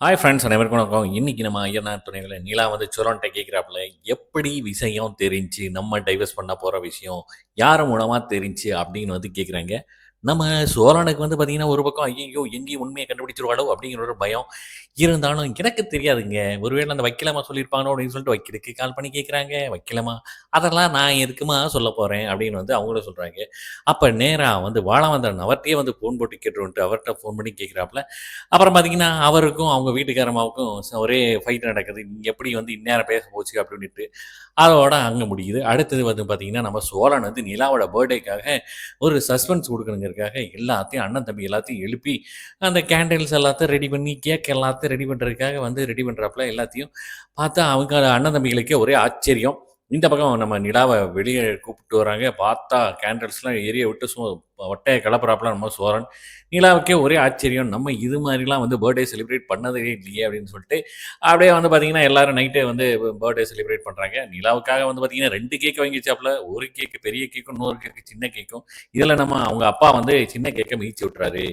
Hi friends அனைவருக்கும் வணக்கம். இன்றைக்கி நம்ம ஐயனார் துணைகளை நீலா வந்து சுரன்ட்ட கேட்குறாப்புல எப்படி விஷயம் தெரிஞ்சு நம்ம டைவர்ஸ் பண்ண போகிற விஷயம் யார் மூலமாக தெரிஞ்சு அப்படின்னு வந்து கேட்குறாங்க நம்ம சோழனுக்கு வந்து பார்த்தீங்கன்னா ஒரு பக்கம் ஐயோ எங்கேயும் உண்மையை கண்டுபிடிச்சிருவாளோ அப்படிங்கிற ஒரு பயம் இருந்தாலும் எனக்கு தெரியாதுங்க. ஒருவேளை அந்த வைக்கலமா சொல்லியிருப்பானோ அப்படின்னு சொல்லிட்டு வைக்கலுக்கு கால் பண்ணி கேட்குறாங்க வைக்கலமா அதெல்லாம் நான் எதுக்குமா சொல்ல போகிறேன் அப்படின்னு வந்து அவங்களும் சொல்கிறாங்க அப்போ நேராக வந்து வாழவந்தன் அவர்கிட்டயே வந்து ஃபோன் போட்டு கேட்டுருன்ட்டு அவர்கிட்ட ஃபோன் பண்ணி கேட்குறாப்புல அப்புறம் பார்த்தீங்கன்னா அவருக்கும் அவங்க வீட்டுக்காரமாவுக்கும் ஒரே ஃபைட் நடக்குது. எப்படி வந்து இந்நேரம் பேச போச்சு அப்படின்ட்டு அதோட அங்கே முடியுது. அடுத்தது வந்து பார்த்தீங்கன்னா நம்ம சோழன் வந்து நிலாவோட பர்த்டேக்காக ஒரு சஸ்பென்ஸ் கொடுக்கணுங்க. கொடுக்கணுங்கிறதுக்காக எல்லாத்தையும் அண்ணன் தம்பி எல்லாத்தையும் எழுப்பி அந்த கேண்டில்ஸ் எல்லாத்தையும் ரெடி பண்ணி கேக் எல்லாத்தையும் ரெடி பண்ணுறதுக்காக வந்து ரெடி பண்ணுறாப்புல எல்லாத்தையும் பார்த்தா அவங்க அண்ணன் தம்பிகளுக்கே ஒரே ஆச்சரியம். இந்த பக்கம் நம்ம நிலாவை வெளியே கூப்பிட்டு வராங்க. பார்த்தா கேண்டில்ஸ்லாம் எரிய விட்டு சும்மா ஒட்டையை கலப்புறாப்புல நம்ம சோரன் நிலாவுக்கே ஒரே ஆச்சரியம் நம்ம இது மாதிரிலாம் வந்து பர்த்டே செலிப்ரேட் பண்ணதே இல்லையே அப்படின்னு சொல்லிட்டு அப்படியே வந்து பார்த்தீங்கன்னா எல்லாரும் நைட்டே வந்து பர்த்டே செலிப்ரேட் பண்ணுறாங்க நிலாவுக்காக வந்து பார்த்தீங்கன்னா ரெண்டு கேக் வாங்கிச்சாப்புல ஒரு கேக்கு பெரிய கேக்கும் இன்னொரு கேக்கு சின்ன கேக்கும் இதில் நம்ம அவங்க அப்பா வந்து சின்ன கேக்கை மீச்சு விட்றாரு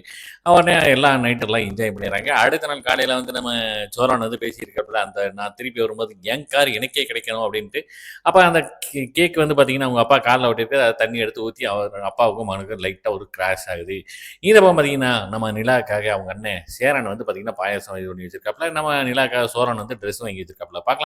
உடனே எல்லா நைட்டெல்லாம் என்ஜாய் பண்ணிடுறாங்க. அடுத்த நாள் காலையில் வந்து நம்ம சோரான் வந்து பேசியிருக்காப்புல அந்த நான் திருப்பி வரும்போது என் கார் எனக்கே கிடைக்கணும் அப்படின்ட்டு. அப்போ அந்த கேக் வந்து பார்த்தீங்கன்னா அவங்க அப்பா காலில் விட்டுருக்கு அதை தண்ணி எடுத்து ஊற்றி அவர் அப்பாவுக்கும் மகனுக்கும் லைட்டாக ஒரு கிராஷ் ஆகுது. இந்த பார்த்தீங்கன்னா நம்ம நிலாக்காக அவங்க அண்ணன் சேரன் வந்து பார்த்தீங்கன்னா பாயாசம் இது பண்ணி வச்சிருக்காப்புல. நம்ம நிலாக்காக சோரன் வந்து ட்ரெஸ் வாங்கி வச்சிருக்காப்புல. பார்க்கலாம்